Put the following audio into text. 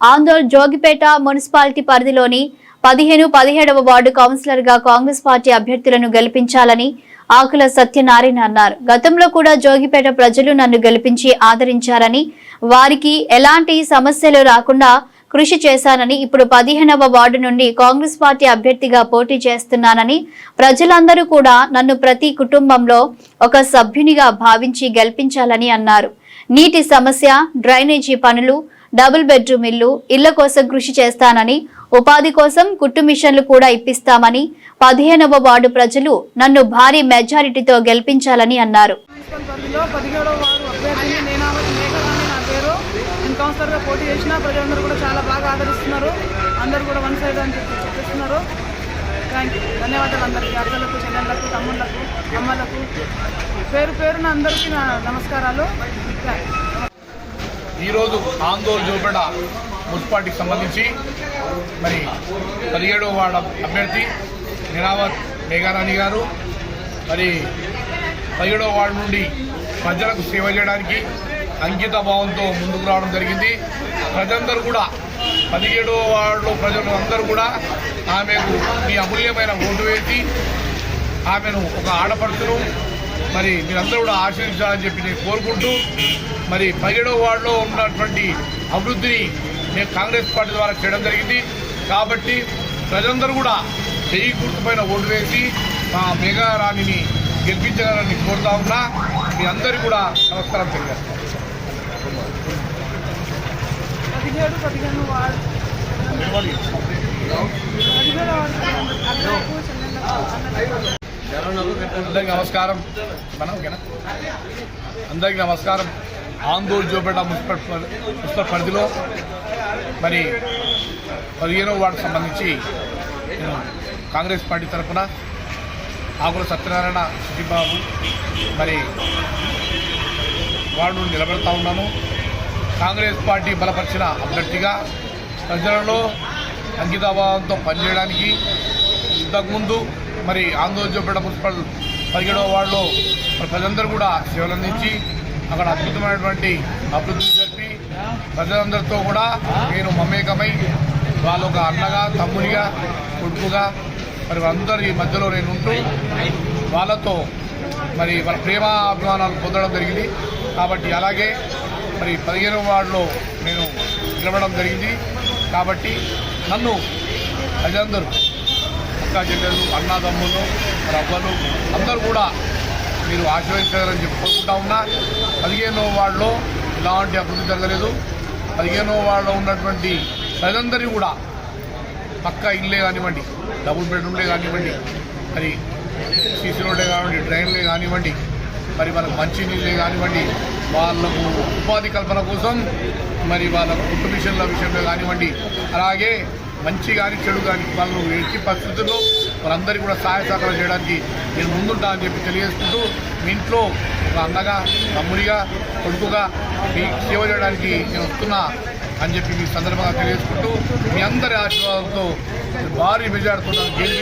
Andole Jogipet municipality పరిధిలోని పదిహేను పదిహేడవ వార్డు కౌన్సిలర్గా కాంగ్రెస్ పార్టీ అభ్యర్థులను గెలిపించాలని ఆకుల సత్యనారాయణ అన్నారు. గతంలో కూడా జోగిపేట ప్రజలు నన్ను గెలిపించి ఆదరించారని వారికి ఎలాంటి సమస్యలు రాకుండా కృషి చేశానని ఇప్పుడు పదిహేనవ వార్డు నుండి కాంగ్రెస్ పార్టీ అభ్యర్థిగా పోటీ చేస్తున్నానని ప్రజలందరూ కూడా నన్ను ప్రతి కుటుంబంలో ఒక సభ్యునిగా భావించి గెలిపించాలని అన్నారు. నీటి సమస్య డ్రైనేజీ పనులు డబుల్ బెడ్రూమ్ ఇల్లు ఇళ్ళ కోసం కృషి చేస్తానని ఉపాధి కోసం కుట్టు మిషన్లు కూడా ఇప్పిస్తామని పదిహేనవ వార్డు ప్రజలు నన్ను భారీ మెజారిటీతో గెలిపించాలని అన్నారు. కౌన్సిలర్గా పోటీ చేసిన ప్రజలందరూ కూడా చాలా బాగా ఆదరిస్తున్నారు. అందరూ కూడా వన్ సైడ్ అని చెప్పి చెప్పిస్తున్నారు. థ్యాంక్ యూ ధన్యవాదాలు అందరికీ. అక్కలకు చెల్లెళ్ళకు తమ్ముళ్ళకు అమ్మలకు. పేరు పేరున అందరికీ నా నమస్కారాలు. Thank you. ఈరోజు ఆందోళన చూపేట మున్సిపాలిటీకి సంబంధించి మరి పదిహేడవ వార్డు అభ్యర్థి నిరావత్ మేఘారాణి గారు మరి పదిహేడవ వార్డు నుండి ప్రజలకు సేవ చేయడానికి అంకిత భావంతో ముందుకు రావడం జరిగింది. ప్రజలందరూ కూడా పదిహేడవ వార్డులో ప్రజలు అందరూ కూడా ఆమెకు మీ అమూల్యమైన ఓటు వేసి ఆమెను ఒక ఆడపడుతును మరి మీరందరూ కూడా ఆశీర్వదించాలని చెప్పి నేను కోరుకుంటూ మరి పదిహేడవ వార్డులో ఉన్నటువంటి అభివృద్ధిని మేము కాంగ్రెస్ పార్టీ ద్వారా చేయడం జరిగింది. కాబట్టి ప్రజలందరూ కూడా చెయ్యి గుర్తుపైన ఓటు వేసి మా మెగా రాణిని గెలిపించాలని కోరుతా ఉన్నా. మీ అందరికీ కూడా నమస్కారం తెలియజేస్తాను పదిహేడు పదిహేను వార్డు పదిహేడు వార్డు అక్కలకు చెల్లెళ్ళకు అన్నలకు అందరికీ నమస్కారం. మనం ఓకేనా? అందరికీ నమస్కారం. ఆందోళన జోపేట మున్సిపల్ మున్సిపల్ పరిధిలో మరి పదిహేనవ వార్డు సంబంధించి నేను కాంగ్రెస్ పార్టీ తరఫున ఆకుల సత్యనారాయణ సిద్దిబాబు మరి వార్డు నిలబెడతా ఉన్నాను. కాంగ్రెస్ పార్టీ బలపరిచిన అభ్యర్థిగా ప్రజలలో అంకితాభావంతో పనిచేయడానికి ఇంతకుముందు మరి ఆందోళన చూపేట మున్సిపల్ పదిహేడవ వార్డులో మరి ప్రజలందరూ కూడా సేవలు అందించి అక్కడ అద్భుతమైనటువంటి అభివృద్ధి జరిపి ప్రజలందరితో కూడా నేను మమేకమై వాళ్ళు ఒక అన్నగా తమ్ముడిగా కొడుకుగా మరి అందరి మధ్యలో నేను ఉంటూ వాళ్ళతో మరి వాళ్ళ ప్రేమ అభిమానాలు పొందడం జరిగింది. కాబట్టి అలాగే మరి పదిహేనవ వార్డులో నేను నిలబడడం జరిగింది. కాబట్టి నన్ను ప్రజలందరూ అక్క చెల్లెలు అన్నదమ్ములు రవ్వలు అందరూ కూడా మీరు ఆశీర్వదించాలని చెప్పుకుంటా ఉన్నా. పదిహేనో వార్డులో ఎలాంటి అభివృద్ధి జరగలేదు. పదిహేనో వార్డులో ఉన్నటువంటి ప్రజలందరినీ కూడా పక్క ఇల్లే కానివ్వండి డబుల్ బెడ్రూమ్లే కానివ్వండి మరి సీసీ రోడ్లే కానివ్వండి డ్రైన్లే కానివ్వండి మరి వాళ్ళకి మంచినీళ్ళే కానివ్వండి వాళ్ళకు ఉపాధి కల్పన కోసం మరి వాళ్ళ కుటుంబ మిషన్ల విషయంలో కానివ్వండి అలాగే మంచి కానీ చెడు కానీ వాళ్ళు ఎట్టి పరిస్థితుల్లో వాళ్ళందరికీ కూడా సహాయ సహకారం చేయడానికి నేను ముందుంటా అని చెప్పి తెలియజేసుకుంటూ మీ ఇంట్లో ఒక అన్నగా తమ్ముడిగా కొడుకుగా మీ సేవ చేయడానికి నేను వస్తున్నా అని చెప్పి మీ సందర్భంగా తెలియజేసుకుంటూ మీ అందరి ఆశీర్వాదంతో భారీ మెజార్టీతో గెలిపి